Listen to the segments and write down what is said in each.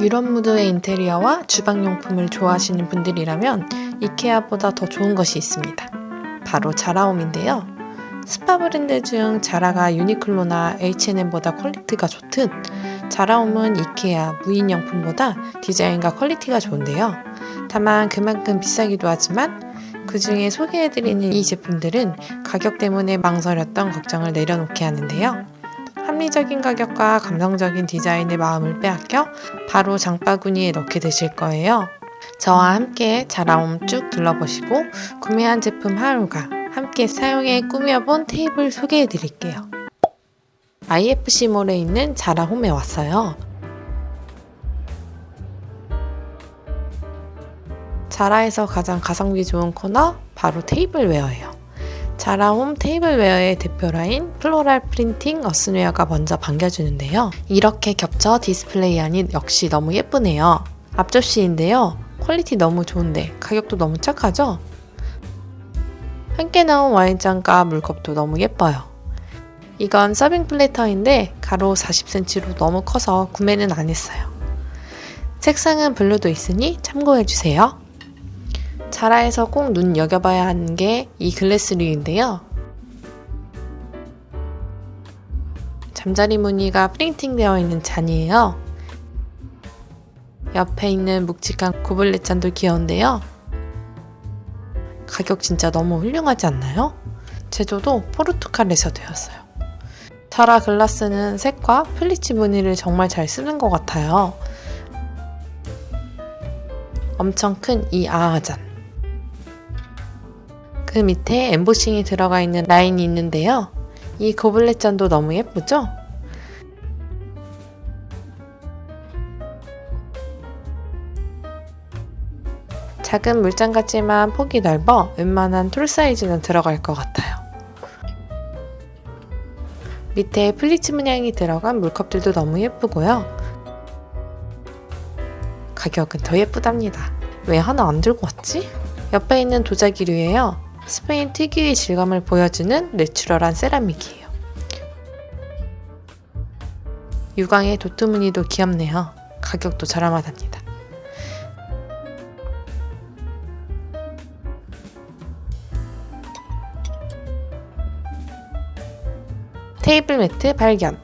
유럽 무드의 인테리어와 주방용품을 좋아하시는 분들이라면 이케아보다 더 좋은 것이 있습니다. 바로 자라홈인데요. 스파 브랜드 중 자라가 유니클로나 H&M보다 퀄리티가 좋듯 자라홈은 이케아 무인용품보다 디자인과 퀄리티가 좋은데요. 다만 그만큼 비싸기도 하지만 그 중에 소개해드리는 이 제품들은 가격 때문에 망설였던 걱정을 내려놓게 하는데요. 합리적인 가격과 감성적인 디자인의 마음을 빼앗겨 바로 장바구니에 넣게 되실 거예요. 저와 함께 자라옴 쭉 둘러보시고 구매한 제품 하루가 함께 사용해 꾸며본 테이블 소개해 드릴게요. IFC몰에 있는 자라홈에 왔어요. 자라에서 가장 가성비 좋은 코너 바로 테이블 웨어예요. 자라홈 테이블웨어의 대표 라인 플로랄 프린팅 어스웨어가 먼저 반겨주는데요. 이렇게 겹쳐 디스플레이하니 역시 너무 예쁘네요. 앞접시인데요. 퀄리티 너무 좋은데 가격도 너무 착하죠? 함께 나온 와인잔과 물컵도 너무 예뻐요. 이건 서빙 플래터인데 가로 40cm로 너무 커서 구매는 안 했어요. 색상은 블루도 있으니 참고해주세요. 자라에서 꼭 눈 여겨봐야 하는 게 이 글래스류인데요. 잠자리 무늬가 프린팅되어 있는 잔이에요. 옆에 있는 묵직한 고블렛 잔도 귀여운데요. 가격 진짜 너무 훌륭하지 않나요? 제조도 포르투갈에서 되었어요. 자라 글라스는 색과 플리치 무늬를 정말 잘 쓰는 것 같아요. 엄청 큰 이 아아잔. 그 밑에 엠보싱이 들어가 있는 라인이 있는데요. 이 고블렛 잔도 너무 예쁘죠? 작은 물잔 같지만 폭이 넓어 웬만한 톨 사이즈는 들어갈 것 같아요. 밑에 플리츠 문양이 들어간 물컵들도 너무 예쁘고요. 가격은 더 예쁘답니다. 왜 하나 안 들고 왔지? 옆에 있는 도자기류예요. 스페인 특유의 질감을 보여주는 내추럴한 세라믹이에요. 유광의 도트 무늬도 귀엽네요. 가격도 저렴하답니다. 테이블 매트 발견.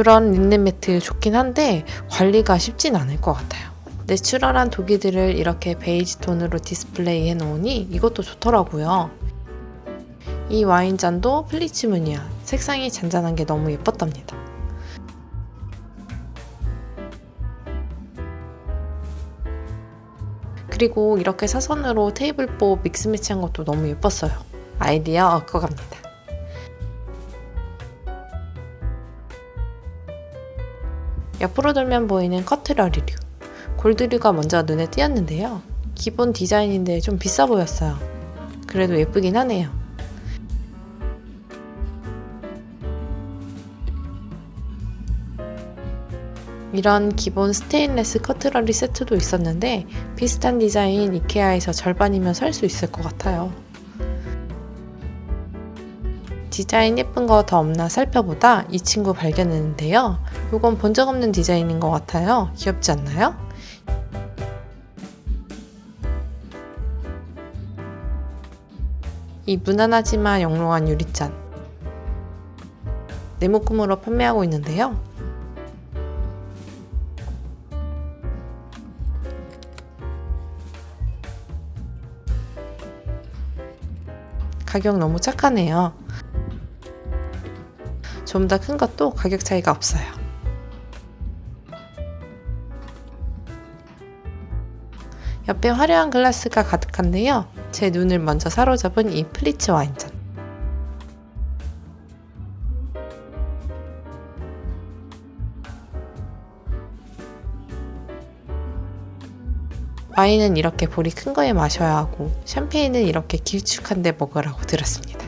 이런 린넨 매트 좋긴 한데 관리가 쉽진 않을 것 같아요. 내추럴한 도기들을 이렇게 베이지 톤으로 디스플레이 해놓으니 이것도 좋더라고요. 이 와인잔도 플리츠 무늬야. 색상이 잔잔한 게 너무 예뻤답니다. 그리고 이렇게 사선으로 테이블보 믹스 매치한 것도 너무 예뻤어요. 아이디어 얻고 갑니다. 옆으로 돌면 보이는 커트러리류. 골드류가 먼저 눈에 띄었는데요. 기본 디자인인데 좀 비싸 보였어요. 그래도 예쁘긴 하네요. 이런 기본 스테인레스 커트러리 세트도 있었는데 비슷한 디자인 이케아에서 절반이면 살 수 있을 것 같아요. 디자인 예쁜 거 더 없나 살펴보다 이 친구 발견했는데요. 이건 본 적 없는 디자인인 것 같아요. 귀엽지 않나요? 이 무난하지만 영롱한 유리잔. 네모금으로 판매하고 있는데요. 가격 너무 착하네요. 좀 더 큰 것도 가격 차이가 없어요. 옆에 화려한 글라스가 가득한데요. 제 눈을 먼저 사로잡은 이 플리츠 와인잔. 와인은 이렇게 볼이 큰 거에 마셔야 하고 샴페인은 이렇게 길쭉한 데 먹으라고 들었습니다.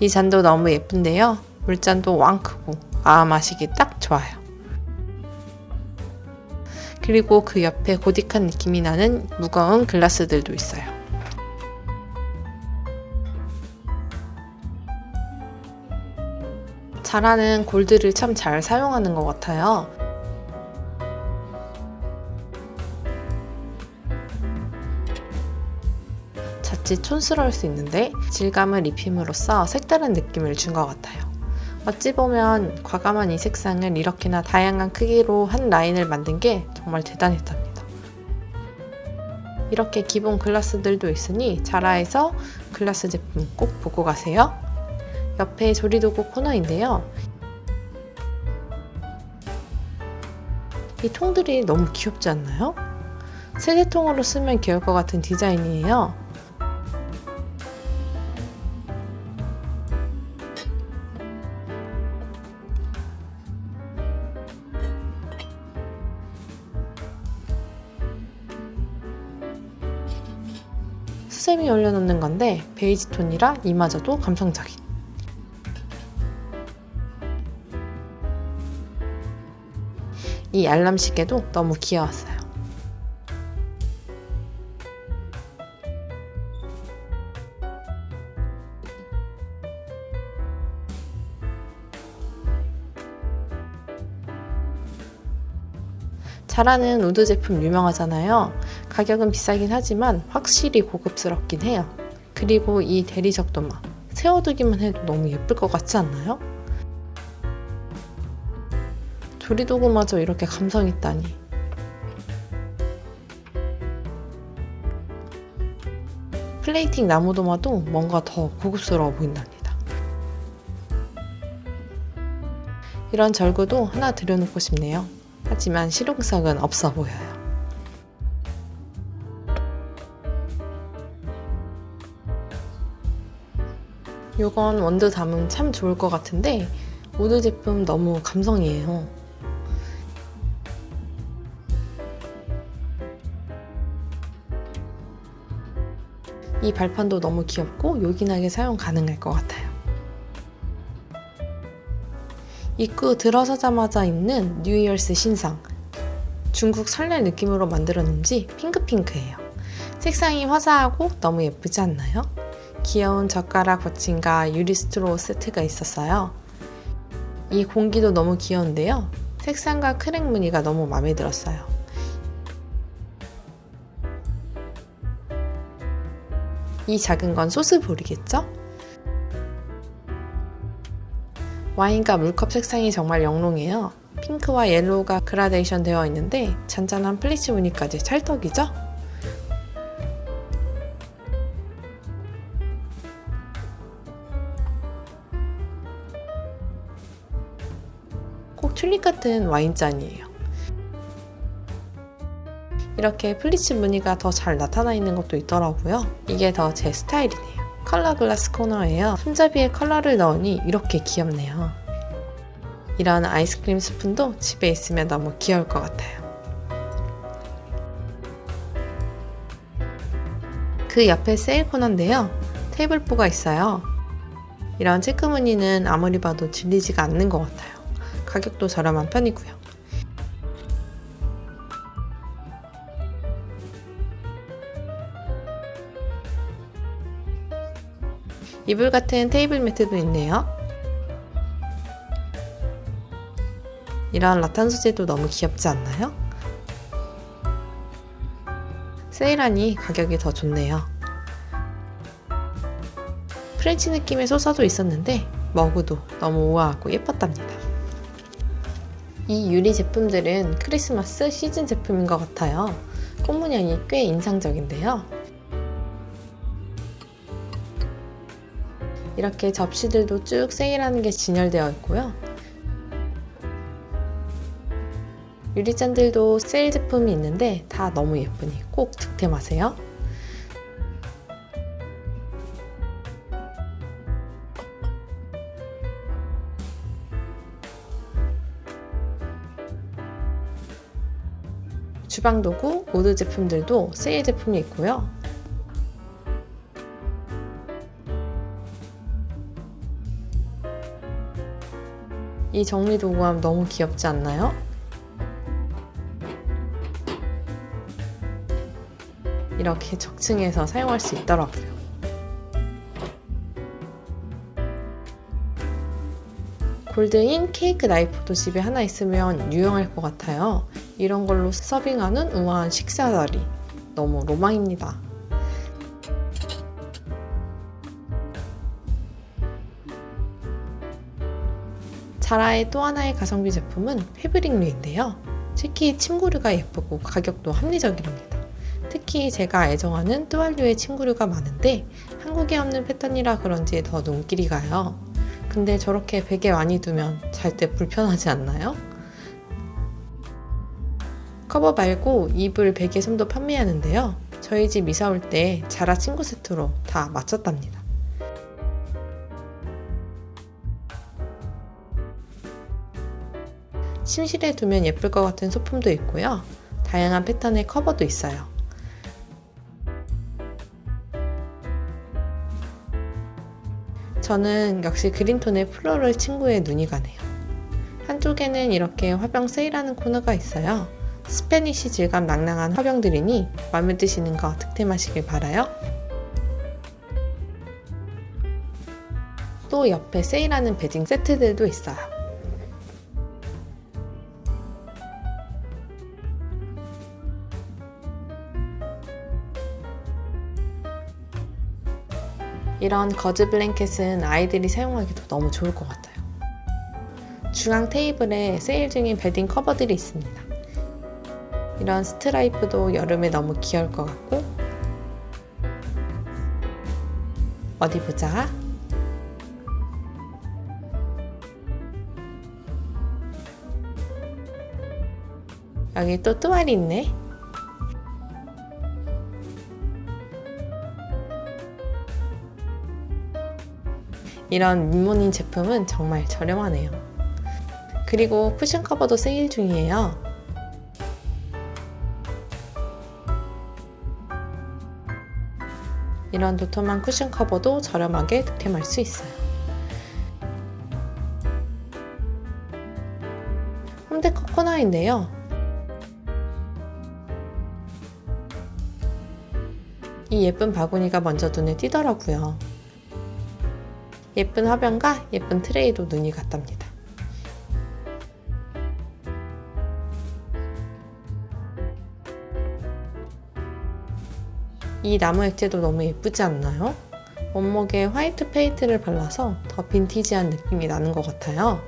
이 잔도 너무 예쁜데요. 물잔도 왕 크고 아 마시기 딱 좋아요. 그리고 그 옆에 고딕한 느낌이 나는 무거운 글라스들도 있어요. 자라는 골드를 참 잘 사용하는 것 같아요. 자칫 촌스러울 수 있는데 질감을 입힘으로써 색다른 느낌을 준 것 같아요. 어찌 보면 과감한 이 색상을 이렇게나 다양한 크기로 한 라인을 만든 게 정말 대단했답니다. 이렇게 기본 글라스들도 있으니 자라에서 글라스 제품 꼭 보고 가세요. 옆에 조리도구 코너인데요. 이 통들이 너무 귀엽지 않나요? 세제통으로 쓰면 귀여울 것 같은 디자인이에요. 수세미 올려놓는 건데 베이지 톤이라 이마저도 감성적인 이 알람 시계도 너무 귀여웠어요. 자라는 우드 제품 유명하잖아요. 가격은 비싸긴 하지만 확실히 고급스럽긴 해요. 그리고 이 대리석도막 세워두기만 해도 너무 예쁠 것 같지 않나요? 조리도구마저 이렇게 감성 있다니. 플레이팅 나무 도마도 뭔가 더 고급스러워 보인답니다. 이런 절구도 하나 들여놓고 싶네요. 하지만 실용성은 없어 보여요. 이건 원두 담으면 참 좋을 것 같은데 우드 제품 너무 감성이에요. 이 발판도 너무 귀엽고 요긴하게 사용 가능할 것 같아요. 입구 들어서자마자 있는 뉴이얼스 신상. 중국 설날 느낌으로 만들었는지 핑크핑크해요. 색상이 화사하고 너무 예쁘지 않나요? 귀여운 젓가락 버침과 유리 스트로 세트가 있었어요. 이 공기도 너무 귀여운데요. 색상과 크랙 무늬가 너무 마음에 들었어요. 이 작은 건 소스 볼이겠죠? 와인과 물컵 색상이 정말 영롱해요. 핑크와 옐로우가 그라데이션 되어 있는데 잔잔한 플리츠 무늬까지 찰떡이죠? 꼭 튤립 같은 와인잔이에요. 이렇게 플리츠 무늬가 더 잘 나타나 있는 것도 있더라고요. 이게 더 제 스타일이네요. 컬러 글라스 코너예요. 손잡이에 컬러를 넣으니 이렇게 귀엽네요. 이런 아이스크림 스푼도 집에 있으면 너무 귀여울 것 같아요. 그 옆에 세일 코너인데요. 테이블보가 있어요. 이런 체크 무늬는 아무리 봐도 질리지가 않는 것 같아요. 가격도 저렴한 편이고요. 이불 같은 테이블 매트도 있네요. 이런 라탄 소재도 너무 귀엽지 않나요? 세일하니 가격이 더 좋네요. 프렌치 느낌의 소서도 있었는데 머그도 너무 우아하고 예뻤답니다. 이 유리 제품들은 크리스마스 시즌 제품인 것 같아요. 꽃문양이 꽤 인상적인데요. 이렇게 접시들도 쭉 세일하는 게 진열되어 있고요. 유리잔들도 세일 제품이 있는데 다 너무 예쁘니 꼭 득템하세요. 주방 도구, 모드 제품들도 세일 제품이 있고요. 이 정리 도구함 너무 귀엽지 않나요? 이렇게 적층해서 사용할 수 있더라고요. 골드인 케이크 나이프도 집에 하나 있으면 유용할 것 같아요. 이런 걸로 서빙하는 우아한 식사 자리. 너무 로망입니다. 자라의 또 하나의 가성비 제품은 패브릭류인데요. 특히 침구류가 예쁘고 가격도 합리적이랍니다. 특히 제가 애정하는 뚜알류의 침구류가 많은데 한국에 없는 패턴이라 그런지 더 눈길이 가요. 근데 저렇게 베개 많이 두면 잘 때 불편하지 않나요? 커버 말고 이불 베개 솜도 판매하는데요. 저희 집 이사 올 때 자라 친구 세트로 다 맞췄답니다. 침실에 두면 예쁠 것 같은 소품도 있고요. 다양한 패턴의 커버도 있어요. 저는 역시 그린톤의 플로럴 친구에 눈이 가네요. 한쪽에는 이렇게 화병 세일하는 코너가 있어요. 스페니쉬 질감 낭낭한 화병들이니 마음에 드시는 거 득템하시길 바라요. 또 옆에 세일하는 베징 세트들도 있어요. 이런 거즈 블랭켓은 아이들이 사용하기도 너무 좋을 것 같아요. 중앙 테이블에 세일 중인 베딩 커버들이 있습니다. 이런 스트라이프도 여름에 너무 귀여울 것 같고 어디 보자. 여기 또 뚜알이 있네. 이런 민모닌 제품은 정말 저렴하네요. 그리고 쿠션 커버도 세일 중이에요. 이런 도톰한 쿠션 커버도 저렴하게 득템할 수 있어요. 홈데코 코너인데요. 이 예쁜 바구니가 먼저 눈에 띄더라고요. 예쁜 화병과 예쁜 트레이도 눈이 갔답니다. 이 나무 액체도 너무 예쁘지 않나요? 원목에 화이트 페인트를 발라서 더 빈티지한 느낌이 나는 것 같아요.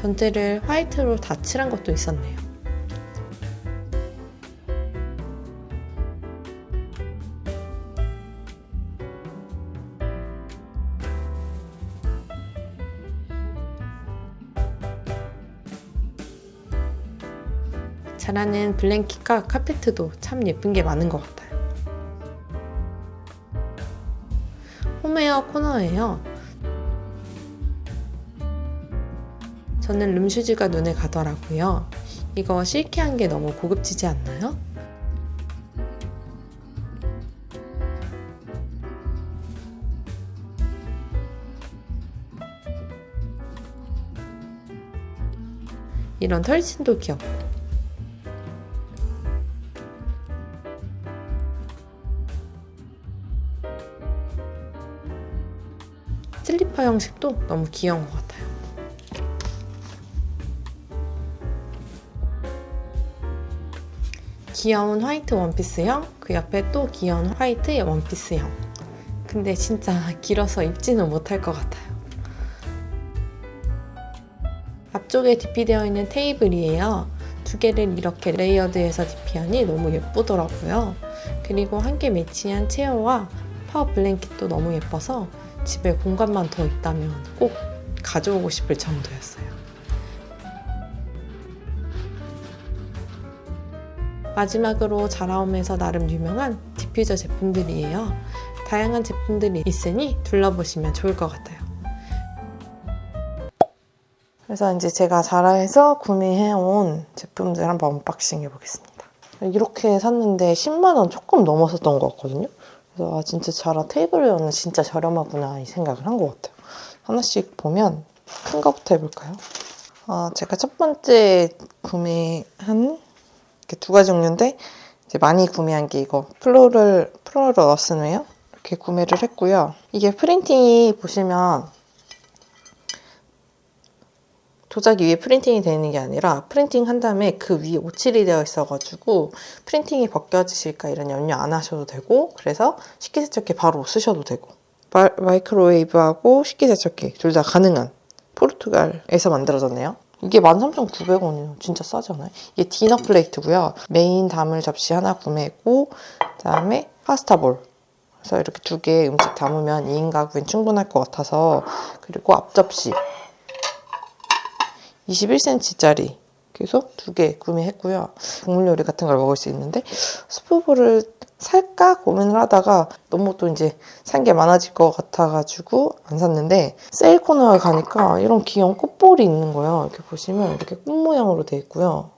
전체를 화이트로 다 칠한 것도 있었네요. 자라는 블랭킷과 카페트도 참 예쁜 게 많은 것 같아요. 홈웨어 코너예요. 저는 룸슈즈가 눈에 가더라고요. 이거 실키한 게 너무 고급지지 않나요? 이런 털신도 귀엽고 슬리퍼 형식도 너무 귀여운 것 같아요. 귀여운 화이트 원피스형, 그 옆에 또 귀여운 화이트 원피스형. 근데 진짜 길어서 입지는 못할 것 같아요. 앞쪽에 DP되어 있는 테이블이에요. 두 개를 이렇게 레이어드해서 DP하니 너무 예쁘더라고요. 그리고 함께 매치한 체어와 파워 블랭킷도 너무 예뻐서 집에 공간만 더 있다면 꼭 가져오고 싶을 정도였어요. 마지막으로 자라움에서 나름 유명한 디퓨저 제품들이에요. 다양한 제품들이 있으니 둘러보시면 좋을 것 같아요. 그래서 이제 제가 자라에서 구매해온 제품들 한번 언박싱 해보겠습니다. 이렇게 샀는데 10만원 조금 넘었었던 것 같거든요. 그래서 아, 진짜 자라 테이블웨어는 진짜 저렴하구나 이 생각을 한 것 같아요. 하나씩 보면 큰 거부터 해볼까요? 어, 제가 첫 번째 구매한 이렇게 두 가지 종류인데 이제 많이 구매한 게 이거 플로럴 플로럴 어스웨어 이렇게 구매를 했고요. 이게 프린팅이 보시면 도자기 위에 프린팅이 되는 게 아니라 프린팅 한 다음에 그 위에 오칠이 되어 있어가지고 프린팅이 벗겨지실까 이런 염려 안 하셔도 되고 그래서 식기세척기 바로 쓰셔도 되고 마, 마이크로웨이브하고 식기세척기 둘 다 가능한 포르투갈에서 만들어졌네요. 이게 13,900원이에요. 진짜 싸지 않아요? 이게 디너 플레이트고요. 메인 담을 접시 하나 구매했고 그다음에 파스타볼 그래서 이렇게 두개 음식 담으면 2인 가구엔 충분할 것 같아서 그리고 앞접시 21cm짜리 그래서 두 개 구매했고요. 국물 요리 같은 걸 먹을 수 있는데 스프볼을 살까 고민을 하다가 너무 또 이제 산 게 많아질 것 같아가지고 안 샀는데 세일 코너에 가니까 이런 귀여운 꽃볼이 있는 거예요. 이렇게 보시면 이렇게 꽃 모양으로 돼 있고요.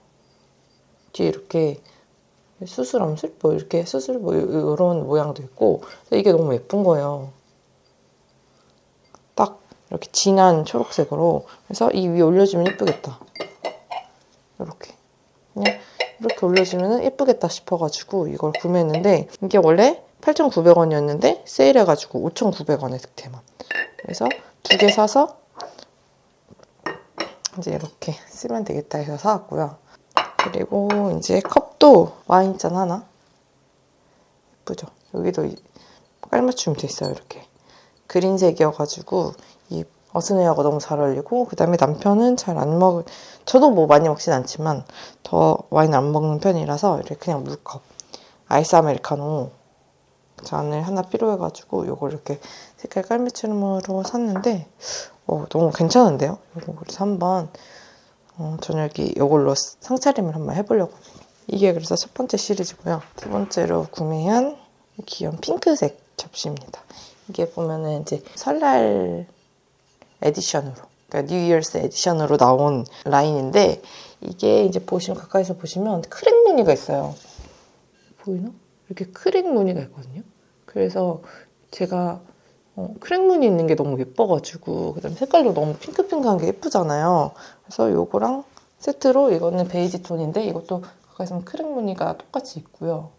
뒤에 이렇게 수술함술 뭐 이렇게 수술 뭐 이런 모양도 있고 이게 너무 예쁜 거예요. 딱 이렇게 진한 초록색으로 그래서 이 위에 올려주면 예쁘겠다. 이렇게 그냥 이렇게 올려주면 예쁘겠다 싶어가지고 이걸 구매했는데 이게 원래 8,900원이었는데 세일해가지고 5,900원에 득템함. 그래서 두 개 사서 이제 이렇게 쓰면 되겠다 해서 사왔고요. 그리고 이제 컵도 와인잔 하나 예쁘죠? 여기도 이- 깔맞춤 돼 있어요 이렇게 그린색이어가지고 이 어스네어가 너무 잘 어울리고 그 다음에 남편은 잘 안 먹을 저도 뭐 많이 먹진 않지만 더 와인 안 먹는 편이라서 이렇게 그냥 물컵 아이스 아메리카노 잔을 하나 필요해가지고 요걸 이렇게 색깔 깔맞춤으로 샀는데 어, 너무 괜찮은데요? 이거 그래서 한번 어, 저녁에 이걸로 상차림을 한번 해보려고. 이게 그래서 첫 번째 시리즈고요. 두 번째로 구매한 귀여운 핑크색 접시입니다. 이게 보면은 이제 설날 에디션으로, 그러니까 뉴 이어스 에디션으로 나온 라인인데 이게 이제 보시면 가까이서 보시면 크랙 무늬가 있어요. 보이나? 이렇게 크랙 무늬가 있거든요. 그래서 제가 어, 크랙 무늬 있는 게 너무 예뻐가지고 그다음에 색깔도 너무 핑크핑크한 게 예쁘잖아요. 그래서 요거랑 세트로 이거는 베이지 톤인데 이것도 가까이서 크랙 무늬가 똑같이 있고요.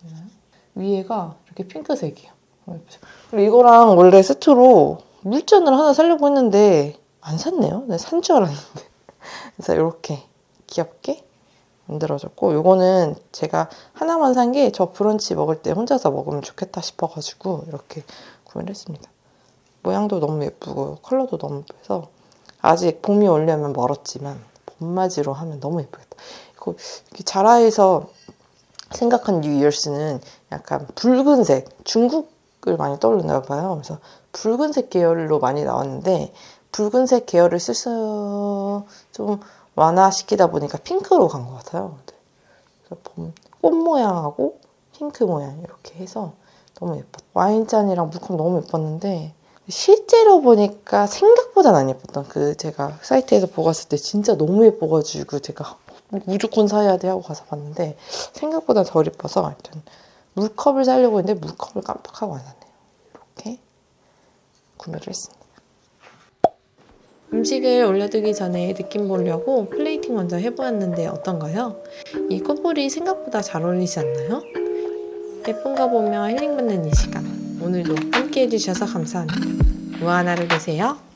보이나요? 위에가 이렇게 핑크색이에요. 예쁘죠? 그리고 이거랑 원래 세트로 물잔을 하나 사려고 했는데 안 샀네요. 내가 산줄 알았는데. 그래서 이렇게 귀엽게 만들어졌고 요거는 제가 하나만 산 게 저 브런치 먹을 때 혼자서 먹으면 좋겠다 싶어가지고 이렇게 구매를 했습니다. 모양도 너무 예쁘고 컬러도 너무 예뻐서 아직 봄이 오려면 멀었지만 봄맞이로 하면 너무 예쁘겠다. 이거 자라에서 생각한 뉴 이어스는 약간 붉은색 중국 을 많이 떠올리나 봐요. 그래서 붉은색 계열로 많이 나왔는데 붉은색 계열을 쓸수 좀 완화시키다 보니까 핑크로 간 것 같아요. 네. 그래서 봄, 꽃 모양하고 핑크 모양 이렇게 해서 너무 예뻤. 와인잔이랑 물컵 너무 예뻤는데 실제로 보니까 생각보다는 안 예뻤던 그 제가 사이트에서 보고 갔을 때 진짜 너무 예뻐가지고 제가 무조건 사야 돼 하고 가서 봤는데 생각보다 덜 예뻐서 하여튼 물컵을 사려고 했는데 물컵을 깜빡하고 안 샀네요. 이렇게 구매를 했습니다. 음식을 올려두기 전에 느낌 보려고 플레이팅 먼저 해보았는데 어떤가요? 이 꽃볼이 생각보다 잘 어울리지 않나요? 예쁜 거 보며 힐링받는 이 시간 오늘도 함께 해주셔서 감사합니다. 무한 하루 되세요.